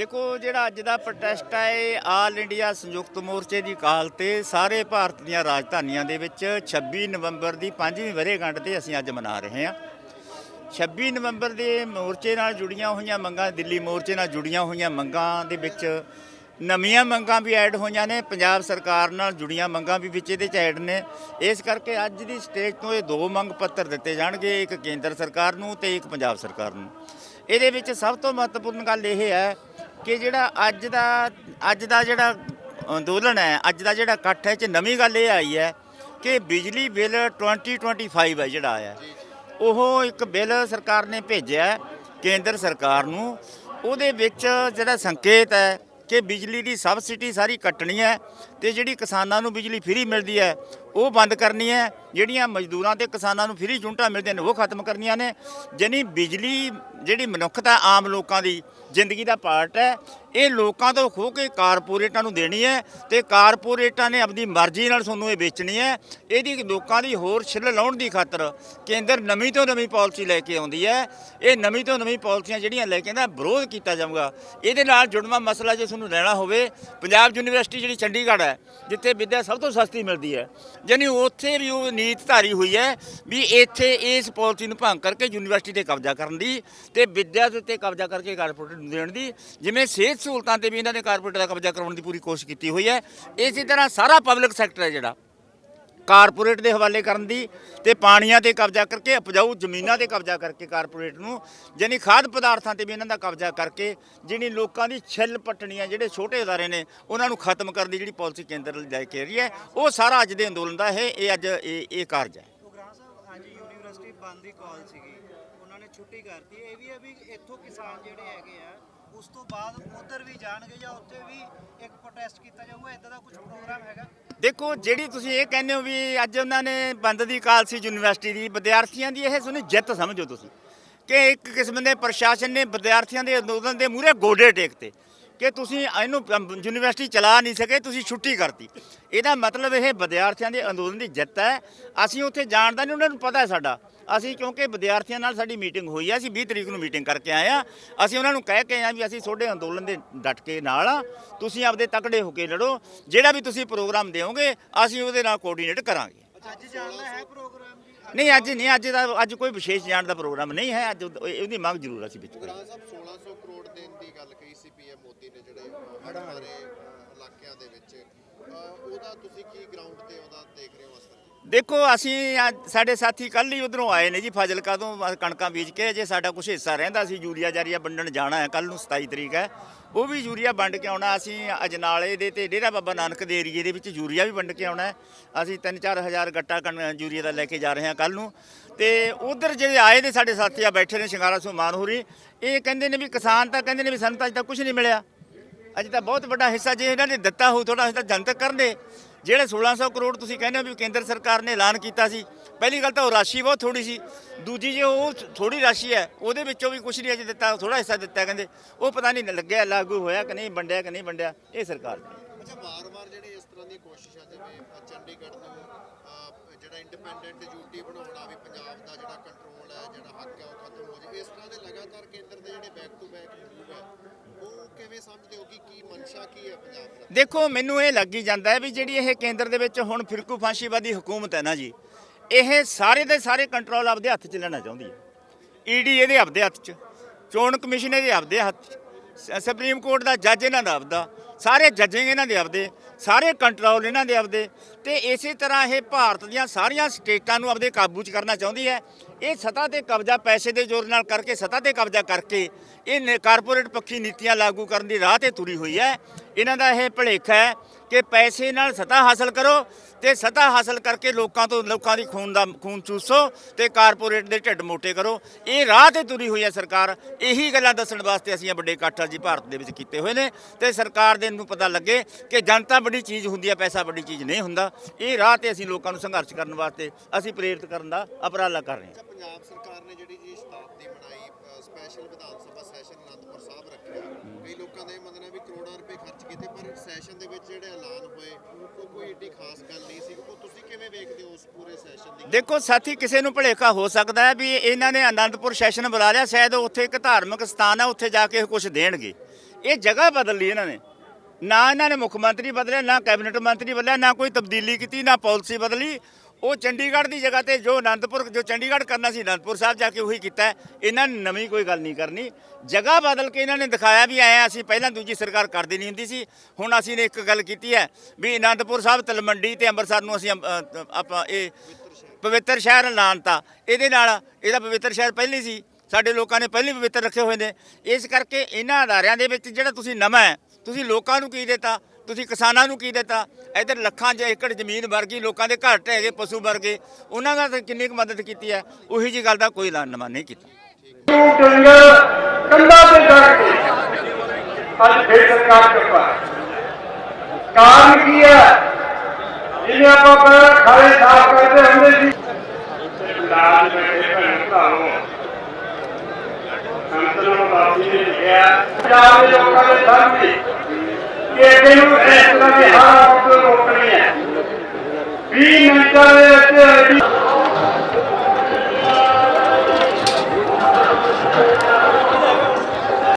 ਦੇਖੋ, ਜਿਹੜਾ ਅੱਜ ਦਾ ਪ੍ਰੋਟੈਸਟ ਹੈ ਇਹ ਆਲ ਇੰਡੀਆ ਸੰਯੁਕਤ ਮੋਰਚੇ ਦੀ ਕਾਲ ਤੇ ਸਾਰੇ ਭਾਰਤ ਦੀਆਂ ਰਾਜਧਾਨੀਆਂ ਦੇ ਵਿੱਚ 26 ਨਵੰਬਰ ਦੀ 5ਵੀਂ ਵਰ੍ਹੇਗੰਢ ਤੇ ਅਸੀਂ ਅੱਜ ਮਨਾ ਰਹੇ ਹਾਂ। 26 ਨਵੰਬਰ ਦੇ ਮੋਰਚੇ ਨਾਲ ਜੁੜੀਆਂ ਹੋਈਆਂ ਮੰਗਾਂ, ਦਿੱਲੀ ਮੋਰਚੇ ਨਾਲ ਜੁੜੀਆਂ ਹੋਈਆਂ ਮੰਗਾਂ ਦੇ ਵਿੱਚ ਨਵੀਆਂ ਮੰਗਾਂ ਵੀ ਐਡ ਹੋਈਆਂ ਨੇ, ਪੰਜਾਬ ਸਰਕਾਰ ਨਾਲ ਜੁੜੀਆਂ ਮੰਗਾਂ ਵੀ ਵਿੱਚ ਇਹਦੇ ਚ ਐਡ ਨੇ। ਇਸ ਕਰਕੇ ਅੱਜ ਦੀ ਸਟੇਜ ਤੋਂ ਇਹ ਦੋ ਮੰਗ ਪੱਤਰ ਦਿੱਤੇ ਜਾਣਗੇ, ਇੱਕ ਕੇਂਦਰ ਸਰਕਾਰ ਨੂੰ ਤੇ ਇੱਕ ਪੰਜਾਬ ਸਰਕਾਰ ਨੂੰ। ਇਹਦੇ ਵਿੱਚ ਸਭ ਤੋਂ ਮਹੱਤਵਪੂਰਨ ਗੱਲ ਇਹ ਹੈ ਕਿ ਜਿਹੜਾ ਅੱਜ ਦਾ ਅੱਜ ਦਾ ਜਿਹੜਾ ਅੰਦੋਲਨ ਹੈ ਅੱਜ ਦਾ ਜਿਹੜਾ ਇਕੱਠ ਹੈ ਚ ਨਵੀਂ ਗੱਲ ਇਹ ਆਈ ਹੈ ਕਿ ਬਿਜਲੀ ਬਿੱਲ 2025 ਹੈ ਜਿਹੜਾ ਆਇਆ। ਉਹ ਇੱਕ ਬਿੱਲ ਸਰਕਾਰ ਨੇ ਭੇਜਿਆ ਹੈ ਕੇਂਦਰ ਸਰਕਾਰ ਨੂੰ। ਉਹਦੇ ਵਿੱਚ ਜਿਹੜਾ ਸੰਕੇਤ ਹੈ ਕਿ ਬਿਜਲੀ ਦੀ ਸਬਸਿਡੀ ਸਾਰੀ ਕੱਟਣੀ ਹੈ ਤੇ ਜਿਹੜੀ ਕਿਸਾਨਾਂ ਨੂੰ ਬਿਜਲੀ ਫ੍ਰੀ ਮਿਲਦੀ ਹੈ ਉਹ ਬੰਦ ਕਰਨੀ ਹੈ, ਜਿਹੜੀਆਂ ਮਜ਼ਦੂਰਾਂ ਤੇ ਕਿਸਾਨਾਂ ਨੂੰ ਫ੍ਰੀ ਯੂਨਿਟਾਂ ਮਿਲਦੀਆਂ ਨੇ, ਉਹ ਖਤਮ ਕਰਨੀਆਂ ਨੇ। ਜਾਣੀ ਬਿਜਲੀ ਜਿਹੜੀ ਮਨੁੱਖਤਾ ਆਮ ਲੋਕਾਂ ਦੀ ਜ਼ਿੰਦਗੀ ਦਾ ਪਾਰਟ ਹੈ, ਇਹ ਲੋਕਾਂ ਤੋਂ ਖੋ ਕੇ ਕਾਰਪੋਰੇਟਾਂ ਨੂੰ ਦੇਣੀ ਹੈ ਤੇ ਕਾਰਪੋਰੇਟਾਂ ਨੇ ਆਪਣੀ ਮਰਜ਼ੀ ਨਾਲ ਤੁਹਾਨੂੰ ਇਹ ਵੇਚਣੀ ਹੈ। ਇਹਦੀ ਲੋਕਾਂ ਦੀ ਹੋਰ ਛਿੱਲ ਲਾਉਣ ਦੀ ਖਾਤਰ ਕੇਂਦਰ ਨਵੀਂ ਤੋਂ ਨਵੀਂ ਪਾਲਿਸੀ ਲੈ ਕੇ ਆਉਂਦੀ ਹੈ। ਇਹ ਨਵੀਂ ਤੋਂ ਨਵੀਂ ਪਾਲਿਸੀਆਂ ਜਿਹੜੀਆਂ ਲੈ ਕੇ ਆਉਂਦਾ, ਵਿਰੋਧ ਕੀਤਾ ਜਾਊਗਾ। ਇਹਦੇ ਨਾਲ ਜੁੜਵਾ ਮਸਲਾ ਜੇ ਤੁਹਾਨੂੰ ਲੈਣਾ ਹੋਵੇ, ਪੰਜਾਬ ਯੂਨੀਵਰਸਿਟੀ ਜਿਹੜੀ ਚੰਡੀਗੜ੍ਹ ਹੈ, ਜਿੱਥੇ ਵਿੱਦਿਆ ਸਭ ਤੋਂ ਸਸਤੀ ਮਿਲਦੀ ਹੈ। ਜਾਣੀ ਉੱਥੇ ਵੀ ਉਹ ਨੀਤ ਧਾਰੀ ਹੋਈ ਹੈ ਵੀ ਇੱਥੇ ਇਸ ਪਾਲਿਸੀ ਨੂੰ ਭੰਗ ਕਰਕੇ ਯੂਨੀਵਰਸਿਟੀ ਤੇ ਕਬਜ਼ਾ ਕਰਨ ਦੀ ਤੇ ਵਿੱਦਿਆ ਦੇ ਉੱਤੇ ਕਬਜ਼ਾ ਕਰਕੇ ਕਾਰਪੋਰੇਟ ਨੂੰ ਦੇਣ ਦੀ, ਜਿਵੇਂ ਸਿਹਤ ਸਹੂਲਤਾਂ ਤੇ ਵੀ ਇਹਨਾਂ ਨੇ ਕਾਰਪੋਰੇਟ ਦਾ ਕਬਜ਼ਾ ਕਰਾਉਣ ਦੀ ਪੂਰੀ ਕੋਸ਼ਿਸ਼ ਕੀਤੀ ਹੋਈ ਹੈ। ਇਸੇ ਤਰ੍ਹਾਂ ਸਾਰਾ ਪਬਲਿਕ ਸੈਕਟਰ ਹੈ ਜਿਹੜਾ। ਕਾਰਪੋਰੇਟ ਦੇ ਹਵਾਲੇ ਕਰਨ ਦੀ ਤੇ ਪਾਣੀਆਂ ਤੇ ਕਬਜ਼ਾ ਕਰਕੇ ਉਪਜਾਊ ਜ਼ਮੀਨਾਂ ਤੇ ਕਬਜ਼ਾ ਕਰਕੇ ਕਾਰਪੋਰੇਟ ਨੂੰ ਜਾਣੀ ਖਾਦ ਪਦਾਰਥਾਂ ਤੇ ਵੀ ਇਹਨਾਂ ਦਾ ਕਬਜ਼ਾ ਕਰਕੇ ਜਿਹੜੀ ਲੋਕਾਂ ਦੀ ਛਿੱਲ ਪੱਟਣੀਆਂ ਜਿਹੜੇ ਛੋਟੇ ਅਦਾਰੇ ਨੇ, ਉਹਨਾਂ ਨੂੰ ਖਤਮ ਕਰਨ ਦੀ ਜਿਹੜੀ ਪਾਲਿਸੀ ਕੇਂਦਰ ਲੈ ਕੇ ਰਹੀ ਹੈ, ਉਹ ਸਾਰਾ ਅੱਜ ਦੇ ਅੰਦੋਲਨ ਦਾ ਇਹ ਇਹ ਅੱਜ ਇਹ ਇਹ ਕਾਰਜ ਹੈ। ਉਗਰਾਹ ਯੂਨੀਵਰਸਿਟੀ ਬੰਦ ਦੀ ਕਾਲ ਸੀਗੀ, ਉਹਨਾਂ ਨੇ ਛੁੱਟੀ ਕਰਤੀ, ਇਹ ਵੀ ਹੈ ਵੀ ਇੱਥੋਂ ਕਿਸਾਨ ਜਿਹੜੇ ਹੈਗੇ ਆ, ਉਸ ਤੋਂ ਬਾਅਦ ਉਧਰ ਵੀ ਜਾਣਗੇ ਜਾਂ ਉੱਥੇ ਵੀ ਇੱਕ ਪ੍ਰੋਟੈਸਟ ਕੀਤਾ ਜਾਊਗਾ, ਇਦਾਂ ਦਾ ਕੁਝ ਪ੍ਰੋਗਰਾਮ ਹੈਗਾ? ਦੇਖੋ, ਜਿਹੜੀ ਤੁਸੀਂ ਇਹ ਕਹਿੰਦੇ ਹੋ ਵੀ ਅੱਜ ਉਹਨਾਂ ਨੇ ਬੰਦ ਦੀ ਕਾਲ ਸੀ ਯੂਨੀਵਰਸਿਟੀ ਦੀ, ਵਿਦਿਆਰਥੀਆਂ ਦੀ ਇਹ ਸੁਣੀ ਜਿੱਤ ਸਮਝੋ ਤੁਸੀਂ। ਕਿ ਇੱਕ ਕਿਸਮ ਦੇ ਪ੍ਰਸ਼ਾਸਨ ਨੇ ਵਿਦਿਆਰਥੀਆਂ ਦੇ ਅੰਦੋਲਨ ਦੇ ਮੂਹਰੇ ਗੋਡੇ ਟੇਕਤੇ ਕਿ ਤੁਸੀਂ ਇਹਨੂੰ ਯੂਨੀਵਰਸਿਟੀ ਚਲਾ ਨਹੀਂ ਸਕੇ, ਤੁਸੀਂ ਛੁੱਟੀ ਕਰਤੀ। ਇਹਦਾ ਮਤਲਬ ਇਹ ਵਿਦਿਆਰਥੀਆਂ ਦੇ ਅੰਦੋਲਨ ਦੀ ਜਿੱਤ ਹੈ। ਅਸੀਂ ਉੱਥੇ ਜਾਣਦਾ ਨਹੀਂ, ਉਹਨਾਂ ਨੂੰ ਪਤਾ ਹੈ ਸਾਡਾ। ਅਸੀਂ ਕਿਉਂਕਿ ਵਿਦਿਆਰਥੀਆਂ ਨਾਲ ਸਾਡੀ ਮੀਟਿੰਗ ਹੋਈ ਹੈ ਅਸੀਂ 20 ਤਰੀਕ ਨੂੰ ਮੀਟਿੰਗ ਕਰਕੇ ਆਏ ਆ। ਅਸੀਂ ਉਹਨਾਂ ਨੂੰ ਕਹਿ ਕੇ ਆਏ ਆ ਵੀ ਅਸੀਂ ਤੁਹਾਡੇ ਅੰਦੋਲਨ ਦੇ ਡਟ ਕੇ ਨਾਲ ਆ। ਤੁਸੀਂ ਆਪਦੇ ਤਕੜੇ ਹੋ ਕੇ ਲੜੋ। ਜਿਹੜਾ ਵੀ ਤੁਸੀਂ ਪ੍ਰੋਗਰਾਮ ਦਿਓਗੇ, ਅਸੀਂ ਉਹਦੇ ਨਾਲ ਕੋਆਰਡੀਨੇਟ ਕਰਾਂਗੇ। ਅੱਜ ਜਾਣਦਾ ਹੈ ਪ੍ਰੋਗਰਾਮ ਜੀ ਨਹੀਂ, ਅੱਜ ਨਹੀਂ, ਅੱਜ ਦਾ, ਅੱਜ ਕੋਈ ਵਿਸ਼ੇਸ਼ ਜਾਣ ਦਾ ਪ੍ਰੋਗਰਾਮ ਨਹੀਂ ਹੈ। ਅੱਜ ਉਹ- ਉਹਦੀ ਮੰਗ ਜ਼ਰੂਰ ਅਸੀਂ ਵਿੱਚ ਕਰਾਂਗੇ। ਸਾਹਿਬ 1600 ਕਰੋੜ ਦੇਣ ਦੀ ਗੱਲ ਕਹੀ ਸੀ ਪੀਐਮ ਮੋਦੀ ਨੇ ਜਿਹੜੇ ਹੜ੍ਹ ਮਾਰੇ ਇਲਾਕਿਆਂ ਦੇ ਵਿੱਚ। ਉਹਦਾ ਤੁਸੀਂ ਕੀ ਗਰਾਊਂਡ ਤੇ ਉਹਦਾ ਦੇਖ ਰਹੇ ਹੋ ਅਸਰ? ਦੇਖੋ ਅਸੀਂ ਅੱਜ ਸਾਡੇ ਸਾਥੀ ਕੱਲ ਹੀ ਉਧਰੋਂ ਆਏ ਨੇ ਜੀ ਫਾਜ਼ਿਲਕਾ ਤੋਂ ਅ, ਕਣਕਾਂ ਬੀਜ ਕੇ ਜੇ ਸਾਡਾ ਕੁਝ ਹਿੱਸਾ ਰਹਿੰਦਾ ਸੀ ਯੂਰੀਆ ਜਾਰੀਆ ਵੰਡਣ ਜਾਣਾ ਹੈ ਕੱਲ ਨੂੰ 27 ਤਰੀਕ ਹੈ ਉਹ ਵੀ ਯੂਰੀਆ ਵੰਡ ਕੇ ਆਉਣਾ ਅਸੀਂ ਅਜਨਾਲੇ ਦੇ ਤੇ ਡੇਰਾ ਬਾਬਾ ਨਾਨਕ ਦੇ ਏਰੀਏ ਦੇ ਵਿੱਚ ਯੂਰੀਆ ਵੀ ਵੰਡ ਕੇ ਆਉਣਾ ਹੈ ਅਸੀਂ 3-4 ਹਜ਼ਾਰ ਗੱਟਾ ਕਣ ਯੂਰੀਆ ਦਾ ਲੈ ਕੇ ਜਾ ਰਹੇ ਹਾਂ ਕੱਲ ਨੂੰ ਤੇ ਉਧਰ ਜਿਹੜੇ ਆਏ ਨੇ ਸਾਡੇ ਸਾਥੀ ਆ ਬੈਠੇ ਨੇ ਸ਼ਿੰਗਾਰਾ ਸੁਮਾਨ ਹੋਰੀ ਇਹ ਕਹਿੰਦੇ ਨੇ ਵੀ ਕਿਸਾਨ ਤਾਂ ਕਹਿੰਦੇ ਨੇ ਵੀ ਸਾਨੂੰ ਤਾਂ ਅਜੇ ਤੱਕ ਕੁਝ ਨਹੀਂ ਮਿਲਿਆ ਅੱਜ ਤਾਂ ਬਹੁਤ ਵੱਡਾ ਹਿੱਸਾ ਜੇ ਇਹਨਾਂ ਨੇ ਦਿੱਤਾ ਹੋਊ ਥੋੜਾ ਹਿੱਸਾ ਜਨਤਕ ਕਰਨ ਦੇ ਜਿਹੜੇ 1600 ਕਰੋੜ ਤੁਸੀਂ ਕਹਿੰਦੇ ਹੋ ਵੀ ਕੇਂਦਰ ਸਰਕਾਰ ਨੇ ਐਲਾਨ ਕੀਤਾ ਸੀ, ਪਹਿਲੀ ਗੱਲ ਤਾਂ ਉਹ ਰਾਸ਼ੀ ਬਹੁਤ ਥੋੜੀ ਸੀ, ਦੂਜੀ ਜੇ ਉਹ ਥੋੜੀ ਰਾਸ਼ੀ ਹੈ, ਉਹਦੇ ਵਿੱਚੋਂ ਵੀ ਕੁਝ ਨਹੀਂ ਅਜੇ ਦਿੱਤਾ ਥੋੜਾ ਹਿੱਸਾ ਦਿੱਤਾ ਕਹਿੰਦੇ, ਉਹ ਪਤਾ ਨਹੀਂ ਲੱਗਿਆ, ਲਾਗੂ ਹੋਇਆ ਕਿ ਨਹੀਂ, ਵੰਡਿਆ ਕਿ ਨਹੀਂ ਵੰਡਿਆ, ਇਹ ਸਰਕਾਰ ਦੀ ਅੱਛਾ, ਵਾਰ-ਵਾਰ ਜਿਹੜੇ ਇਸ ਤਰ੍ਹਾਂ ਦੀਆਂ ਕੋਸ਼ਿਸ਼ਾਂ ਜਿਵੇਂ ਚੰਡੀਗੜ੍ਹ ਨੂੰ ਜਿਹੜਾ ਇੰਡੀਪੈਂਡੈਂਟ ਯੂਟੀ ਬਣਾਉਣਾ ਵੀ ਪੰਜਾਬ ਦਾ ਜਿਹੜਾ ਕੰਟਰੋਲ ਹੈ, ਜਿਹੜਾ ਹੱਕ ਹੈ, ਉਹ ਖਤਮ ਹੋ ਜਾਏ, ਇਸ ਤਰ੍ਹਾਂ ਦੇ ਲਗਾਤਾਰ ਕੇਂਦਰ ਦੇ ਜਿਹੜੇ ਬੈਕ ਟੂ ਬੈਕ ਮੂਵ ਹੈ ਉਹ ਕਿਵੇਂ ਸਮਝਦੇ ਹੋ ਕੀ ਮਨਸ਼ਾ ਕੀ ਹੈ ਪੰਜਾਬ ਦਾ? ਦੇਖੋ, ਮੈਨੂੰ ਇਹ ਲੱਗੀ ਜਾਂਦਾ ਹੈ ਵੀ ਜਿਹੜੀ ਇਹ ਕੇਂਦਰ ਦੇ ਵਿੱਚ ਹੁਣ ਫਿਰਕੂ ਫਾਂਸੀਵਾਦੀ ਹਕੂਮਤ ਹੈ ਨਾ ਜੀ, ਇਹ ਸਾਰੇ ਦੇ ਸਾਰੇ ਕੰਟਰੋਲ ਆਪਦੇ ਹੱਥ 'ਚ ਲੈਣਾ ਚਾਹੁੰਦੀ ਹੈ। ਈਡੀ ਇਹਦੇ ਆਪਦੇ ਹੱਥ 'ਚ, ਚੋਣ ਕਮਿਸ਼ਨ ਇਹਦੇ ਆਪਦੇ ਹੱਥ 'ਚ ਸੁਪਰੀਮ ਕੋਰਟ ਦਾ ਜੱਜ ਇਹਨਾਂ ਦਾ ਆਪਦਾ, ਸਾਰੇ ਜੱਜਿੰਗ ਇਹਨਾਂ ਦੇ ਆਪਦੇ ਸਾਰੇ ਕੰਟਰੋਲ ਇਹਨਾਂ ਦੇ ਆਪਦੇ। ਤੇ ਇਸੇ ਤਰ੍ਹਾਂ ਇਹ ਭਾਰਤ ਦੀਆਂ ਸਾਰੀਆਂ ਸਟੇਟਾਂ ਨੂੰ ਆਪਦੇ ਕਾਬੂ 'ਚ ਕਰਨਾ ਚਾਹੁੰਦੀ ਹੈ। ਇਹ ਸਤਾ ਤੇ ਕਬਜ਼ਾ ਪੈਸੇ ਦੇ ਜ਼ੋਰ ਨਾਲ ਕਰਕੇ, ਸਤਾ ਤੇ ਕਬਜ਼ਾ ਕਰਕੇ ਇਹ ਨੇ- ਕਾਰਪੋਰੇਟ ਪੱਖੀ ਨੀਤੀਆਂ ਲਾਗੂ ਕਰਨ ਦੀ ਰਾਹ ਤੇ ਤੁਰੀ ਹੋਈ ਹੈ। ਇਹਨਾਂ ਦਾ ਇਹ ਭੁਲੇਖਾ ਹੈ ਕਿ ਪੈਸੇ ਨਾਲ ਸਤਾ ਹਾਸਲ ਕਰੋ ਤੇ ਸਤਾ ਹਾਸਲ ਕਰਕੇ ਲੋਕਾਂ ਤੋਂ, ਲੋਕਾਂ ਦੀ ਖੂਨ ਦਾ, ਖੂਨ ਚੂਸੋ ਤੇ ਕਾਰਪੋਰੇਟ ਦੇ ਢਿੱਡ ਮੋਟੇ ਕਰੋ। ਇਹ ਰਾਹ ਤੇ ਤੁਰੀ ਹੋਈ ਹੈ ਸਰਕਾਰ। ਇਹੀ ਗੱਲਾਂ ਦੱਸਣ ਵਾਸਤੇ ਅਸੀਂ ਵੱਡੇ ਇਕੱਠ ਜੀ ਭਾਰਤ ਦੇ ਵਿੱਚ ਕੀਤੇ ਹੋਏ ਨੇ ਤੇ ਸਰਕਾਰ ਦੇ ਨੂੰ ਪਤਾ ਲੱਗੇ ਕਿ ਜਨਤਾ ਵੱਡੀ ਚੀਜ਼ ਹੁੰਦੀ ਹੈ, ਪੈਸਾ ਵੱਡੀ ਚੀਜ਼ ਨਹੀਂ ਹੁੰਦਾ। ਇਹ ਰਾਹ ਤੇ ਅਸੀਂ ਲੋਕਾਂ ਨੂੰ ਸੰਘਰਸ਼ ਕਰਨ ਵਾਸਤੇ ਅਸੀਂ ਪ੍ਰੇਰਿਤ ਕਰਨ ਦਾ ਉਪਰਾਲਾ ਕਰ ਰਹੇ ਹਾਂ। ਪੰਜਾਬ ਸਰਕਾਰ ਨੇ ਜਿਹੜੀ ਜੀ ਸ਼ਤਾਬਦੀ ਮਨਾਈ ਸਪੈਸ਼ਲ ਵਿਧਾਨ ਸਭਾ ਸੈਸ਼ਨ ਅਨੰਦਪੁਰ ਸਾਹਿਬ ਰੱਖਿਆ। ਕਈ ਲੋਕਾਂ ਦਾ ਇਹ ਮੰਨਣਾ ਵੀ ਕਰੋੜਾਂ ਰੁਪਏ ਖਰਚ ਕੀਤੇ ਸੈਸ਼ਨ ਦੇ ਵਿੱਚ ਜਿਹੜੇ ਐਲਾਨ ਹੋਏ, ਉਹ ਕੋਈ ਏਡੀ ਖਾਸ ਗੱਲ ਨਹੀਂ ਸੀ। ਉਹ ਤੁਸੀਂ ਕਿਵੇਂ ਵੇਖਦੇ ਹੋ ਉਸ ਪੂਰੇ ਸੈਸ਼ਨ ਦੀ? ਦੇਖੋ ਸਾਥੀ, ਕਿਸੇ ਨੂੰ ਭਲੇਖਾ ਹੋ ਸਕਦਾ ਹੈ ਵੀ ਇਹਨਾਂ ਨੇ ਆਨੰਦਪੁਰ ਸੈਸ਼ਨ ਬੁਲਾ ਲਿਆ। ਸ਼ਾਇਦ ਉੱਥੇ ਇੱਕ ਧਾਰਮਿਕ ਸਥਾਨ ਹੈ ਉੱਥੇ ਜਾ ਕੇ ਕੁਝ ਦੇਣਗੇ। ਇਹ ਜਗ੍ਹਾ ਬਦਲ ਲਈ ਇਹਨਾਂ ਨੇ। ਨਾ ਇਹਨਾਂ ਨੇ ਮੁੱਖ ਮੰਤਰੀ ਬਦਲਿਆ, ਨਾ ਕੈਬਨਿਟ ਮੰਤਰੀ ਬਦਲਿਆ, ਨਾ ਕੋਈ ਤਬਦੀਲੀ ਕੀਤੀ, ਨਾ ਪਾਲਿਸੀ ਬਦਲੀ। ਉਹ ਚੰਡੀਗੜ੍ਹ ਦੀ ਜਗ੍ਹਾ ਤੇ ਜੋ ਆਨੰਦਪੁਰ ਜੋ ਚੰਡੀਗੜ੍ਹ ਕਰਨਾ ਸੀ ਆਨੰਦਪੁਰ ਸਾਹਿਬ ਜਾ ਕੇ ਉਹੀ ਕੀਤਾ ਇਹਨਾਂ ਨੇ ਨਵੀਂ ਕੋਈ ਗੱਲ ਨਹੀਂ ਕਰਨੀ। ਜਗ੍ਹਾ ਬਦਲ ਕੇ ਇਹਨਾਂ ਨੇ ਦਿਖਾਇਆ ਵੀ ਆਏ ਅਸੀਂ ਪਹਿਲਾਂ ਦੂਜੀ ਸਰਕਾਰ ਕਰਦੀ ਨਹੀਂ ਹੁੰਦੀ ਸੀ। ਹੁਣ ਅਸੀਂ ਨੇ ਇੱਕ ਗੱਲ ਕੀਤੀ ਹੈ ਵੀ ਆਨੰਦਪੁਰ ਸਾਹਿਬ ਤਲਮੰਡੀ ਤੇ ਅੰਮ੍ਰਿਤਸਰ ਨੂੰ ਅਸੀਂ ਅ, ਆਪਾਂ ਇਹ ਪਵਿੱਤਰ ਸ਼ਹਿਰ ਐਲਾਨਤਾ ਇਹਦੇ ਨਾਲ ਇਹਦਾ ਪਵਿੱਤਰ ਸ਼ਹਿਰ ਪਹਿਲੀ ਸੀ। ਸਾਡੇ ਲੋਕਾਂ ਨੇ ਪਹਿਲੀ ਪਵਿੱਤਰ ਰੱਖੇ ਹੋਏ ਨੇ। ਇਸ ਕਰਕੇ ਇਹਨਾਂ ਅਦਾਰਿਆਂ ਦੇ ਵਿੱਚ ਜਿਹੜਾ ਤੁਸੀਂ ਨਵਾਂ ਹੈ ਤੁਸੀਂ ਲੋਕਾਂ ਨੂੰ ਕੀ ਦਿੱਤਾ? ਤੁਸੀਂ ਕਿਸਾਨਾਂ ਨੂੰ ਕੀ ਦਿੱਤਾ ਇੱਧਰ ਲੱਖਾਂ ਚ ਏਕੜ ਜ਼ਮੀਨ ਵਰਗੀ ਲੋਕਾਂ ਦੇ ਘਰ ਢਹਿ ਗਏ ਪਸ਼ੂ ਵਰਗੇ ਉਹਨਾਂ ਦਾ ਤਾਂ ਕਿੰਨੀ ਕੁ ਮਦਦ ਕੀਤੀ ਹੈ ਉਹੀ ਜੀ ਗੱਲ ਦਾ ਕੋਈ ਐਲਾਨ ਨਹੀਂ ਕੀਤਾ ਟੂ ਤੇ ਚੜ੍ਹ ਅੱਜ ਫੇਰ ਸਰਕਾਰ ਚੁੱਪਾ ਕਾਰਨ ਕੀ ਹੈ ਜਿਹਨੇ ਆਪਾਂ ਪਹਿਲਾਂ ਖਾਲੇ ਸਾਫ਼ ਕਰਦੇ ਹੁੰਦੇ ਸੀ ਲਾਲ ਬੈਠੇ ਭੈਣ ਭਰਾਵੋ ਸੰਤਨ ਬਾਬੀ ਨੇ ਲਿਖਿਆ ਪੰਜਾਬ ਦੇ ਲੋਕਾਂ ਦੇ ਸਾਹਮਣੇ ਕਿ ਅੱਗੇ